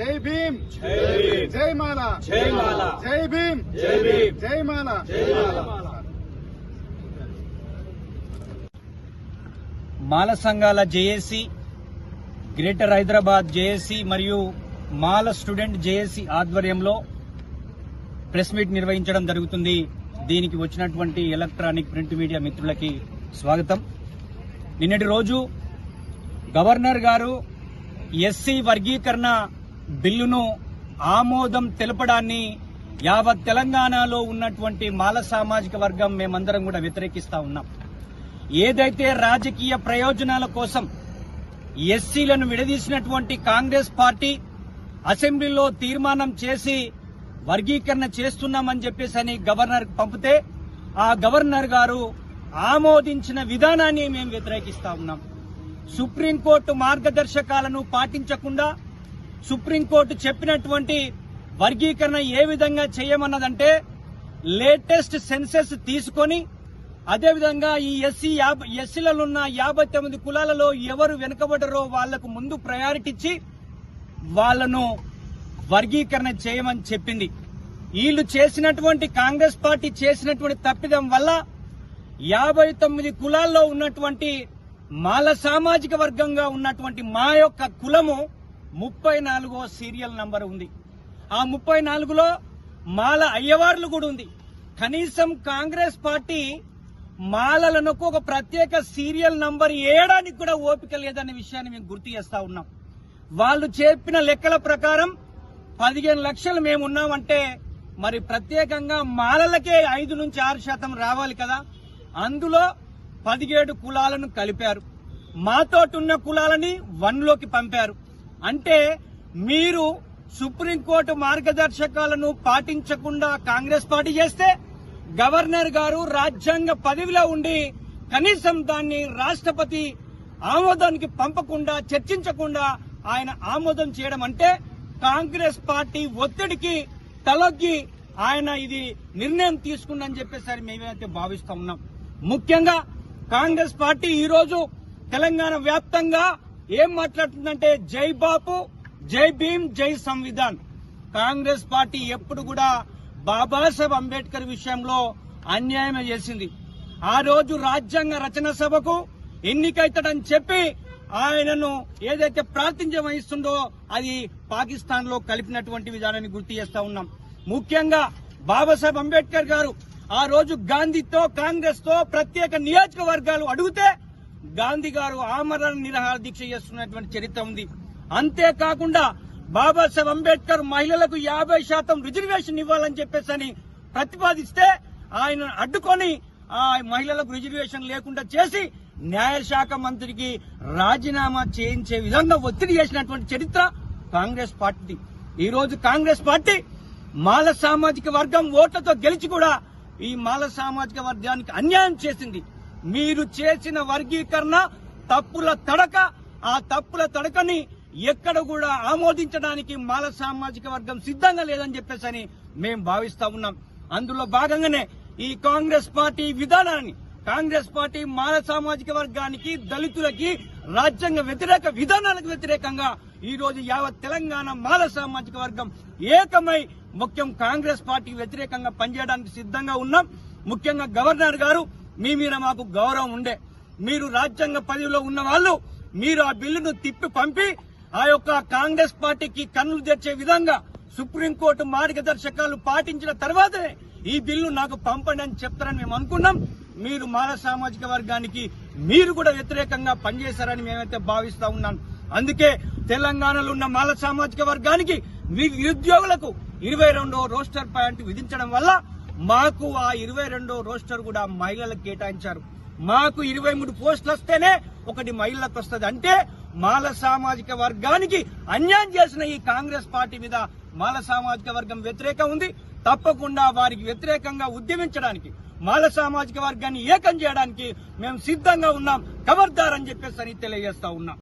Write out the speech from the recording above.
జై భీమ్. జై మాల. జై మాల. జై భీమ్. జై భీమ్. జై మాల. జై మాల. మాల సంఘాల జేఏసీ గ్రేటర్ హైదరాబాద్ జేఏసీ మరియు మాల స్టూడెంట్ జేఏసీ ఆధ్వర్యంలో ప్రెస్ మీట్ నిర్వహించడం జరుగుతుంది. దీనికి వచ్చినటువంటి ఎలక్ట్రానిక్ ప్రింట్ మీడియా మిత్రులకి స్వాగతం. నిన్నటి రోజు గవర్నర్ గారు ఎస్సీ వర్గీకరణ బిల్లును ఆమోదం తెలపడాన్ని యావత్ తెలంగాణలో ఉన్నటువంటి మాల సామాజిక వర్గం మేమందరం కూడా వ్యతిరేకిస్తా ఉన్నాం. ఏదైతే రాజకీయ ప్రయోజనాల కోసం ఎస్సీలను విడదీసినటువంటి కాంగ్రెస్ పార్టీ అసెంబ్లీలో తీర్మానం చేసి వర్గీకరణ చేస్తున్నామని చెప్పేసి అని గవర్నర్ పంపితే ఆ గవర్నర్ గారు ఆమోదించిన విధానాన్ని మేము వ్యతిరేకిస్తా ఉన్నాం. సుప్రీంకోర్టు మార్గదర్శకాలను పాటించకుండా సుప్రీంకోర్టు చెప్పినటువంటి వర్గీకరణ ఏ విధంగా చేయమన్నదంటే లేటెస్ట్ సెన్సెస్ తీసుకొని అదేవిధంగా ఈ ఎస్సీ యాభై ఎస్సీలలో ఉన్న యాభై తొమ్మిది కులాలలో ఎవరు వెనుకబడరో వాళ్ళకు ముందు ప్రయారిటీ ఇచ్చి వాళ్ళను వర్గీకరణ చేయమని చెప్పింది. వీళ్ళు చేసినటువంటి కాంగ్రెస్ పార్టీ చేసినటువంటి తప్పిదం వల్ల యాభై తొమ్మిది కులాల్లో ఉన్నటువంటి మాల సామాజిక వర్గంగా ఉన్నటువంటి మా యొక్క కులము ముప్పై నాలుగో సీరియల్ నంబర్ ఉంది. ఆ ముప్పై నాలుగులో మాల అయ్యవార్లు కూడా ఉంది. కనీసం కాంగ్రెస్ పార్టీ మాలలను ఒక ప్రత్యేక సీరియల్ నంబర్ ఏడానికి కూడా ఓపిక లేదనే విషయాన్ని మేము గుర్తు చేస్తా ఉన్నాం. వాళ్ళు చెప్పిన లెక్కల ప్రకారం పదిహేను లక్షలు మేము ఉన్నామంటే మరి ప్రత్యేకంగా మాలలకే ఐదు నుంచి ఆరు శాతం రావాలి కదా. అందులో పదిహేడు కులాలను కలిపారు. మాతోటున్న కులాలని వన్లోకి పంపారు. అంటే మీరు సుప్రీంకోర్టు మార్గదర్శకాలను పాటించకుండా కాంగ్రెస్ పార్టీ చేస్తే గవర్నర్ గారు రాజ్యాంగ పదవిలో ఉండి కనీసం దాన్ని రాష్ట్రపతి ఆమోదానికి పంపకుండా చర్చించకుండా ఆయన ఆమోదం చేయడం అంటే కాంగ్రెస్ పార్టీ ఒత్తిడికి తలొగ్గి ఆయన ఇది నిర్ణయం తీసుకుందని చెప్పేసరి మేమైతే భావిస్తా ఉన్నాం. ముఖ్యంగా కాంగ్రెస్ పార్టీ ఈరోజు తెలంగాణ వ్యాప్తంగా ఏం మాట్లాడుతుందంటే జై బాపు జై భీమ్ జై సంవిధాన్. కాంగ్రెస్ పార్టీ ఎప్పుడు కూడా బాబాసాహెబ్ అంబేద్కర్ విషయంలో అన్యాయం చేసింది. ఆ రోజు రాజ్యాంగ రచన సభకు ఎన్నికైతాడని చెప్పి ఆయనను ఏదైతే ప్రాతినిధ్యం వహిస్తుందో అది పాకిస్తాన్లో కలిపినటువంటి విధానాన్ని గుర్తు చేస్తా ఉన్నాం. ముఖ్యంగా బాబాసాహెబ్ అంబేద్కర్ గారు ఆ రోజు గాంధీతో కాంగ్రెస్తో ప్రత్యేక నియోజకవర్గాలు అడిగితే గాంధీ గారు ఆమరణ నిరహార దీక్ష చేస్తున్నటువంటి చరిత్ర ఉంది. అంతేకాకుండా బాబాసాహెబ్ అంబేద్కర్ మహిళలకు యాభై శాతం రిజర్వేషన్ ఇవ్వాలని చెప్పేసి అని ప్రతిపాదిస్తే ఆయన అడ్డుకొని ఆ మహిళలకు రిజర్వేషన్ లేకుండా చేసి న్యాయశాఖ మంత్రికి రాజీనామా చేయించే విధంగా ఒత్తిడి చేసినటువంటి చరిత్ర కాంగ్రెస్ పార్టీ ఈ రోజు కాంగ్రెస్ పార్టీ మాల సామాజిక వర్గం ఓట్లతో గెలిచి కూడా ఈ మాల సామాజిక వర్గానికి అన్యాయం చేసింది. మీరు చేసిన వర్గీకరణ తప్పుల తడక ఆ తప్పుల తడకని ఎక్కడ కూడా ఆమోదించడానికి మాల సామాజిక వర్గం సిద్ధంగా లేదని చెప్పేసి అని మేము భావిస్తా ఉన్నాం. అందులో భాగంగానే ఈ కాంగ్రెస్ పార్టీ విధానాన్ని కాంగ్రెస్ పార్టీ మాల సామాజిక వర్గానికి దళితులకి రాజ్యాంగ వ్యతిరేక విధానాలకు వ్యతిరేకంగా ఈ రోజు యావత్ తెలంగాణ మాల సామాజిక వర్గం ఏకమై ముఖ్యం కాంగ్రెస్ పార్టీ వ్యతిరేకంగా పనిచేయడానికి సిద్ధంగా ఉన్నాం. ముఖ్యంగా గవర్నర్ గారు మీ మీద మాకు గౌరవం ఉండే. మీరు రాజ్యాంగ పదవిలో ఉన్న వాళ్ళు మీరు ఆ బిల్లును తిప్పి పంపి ఆ యొక్క కాంగ్రెస్ పార్టీకి కన్నులు తెచ్చే విధంగా సుప్రీంకోర్టు మార్గదర్శకాలు పాటించిన తర్వాతనే ఈ బిల్లు నాకు పంపండి అని చెప్తారని మేము అనుకున్నాం. మీరు మాల సామాజిక వర్గానికి మీరు కూడా వ్యతిరేకంగా పనిచేశారని మేమైతే భావిస్తా ఉన్నాం. అందుకే తెలంగాణలో ఉన్న మాల సామాజిక వర్గానికి నిరుద్యోగులకు ఇరవై రెండో రోస్టర్ పాయింట్ విధించడం వల్ల మాకు ఆ ఇరవై రెండో రోస్టర్ కూడా మహిళలకు కేటాయించారు. మాకు ఇరవై మూడు పోస్టులు వస్తేనే ఒకటి మహిళలకు వస్తుంది. అంటే మాల సామాజిక వర్గానికి అన్యాయం చేసిన ఈ కాంగ్రెస్ పార్టీ మీద మాల సామాజిక వర్గం వ్యతిరేకం ఉంది. తప్పకుండా వారికి వ్యతిరేకంగా ఉద్యమించడానికి మాల సామాజిక వర్గాన్ని ఏకం చేయడానికి మేము సిద్ధంగా ఉన్నాం. ఖబర్దార్ అని చెప్పేసి అని తెలియజేస్తా ఉన్నాం.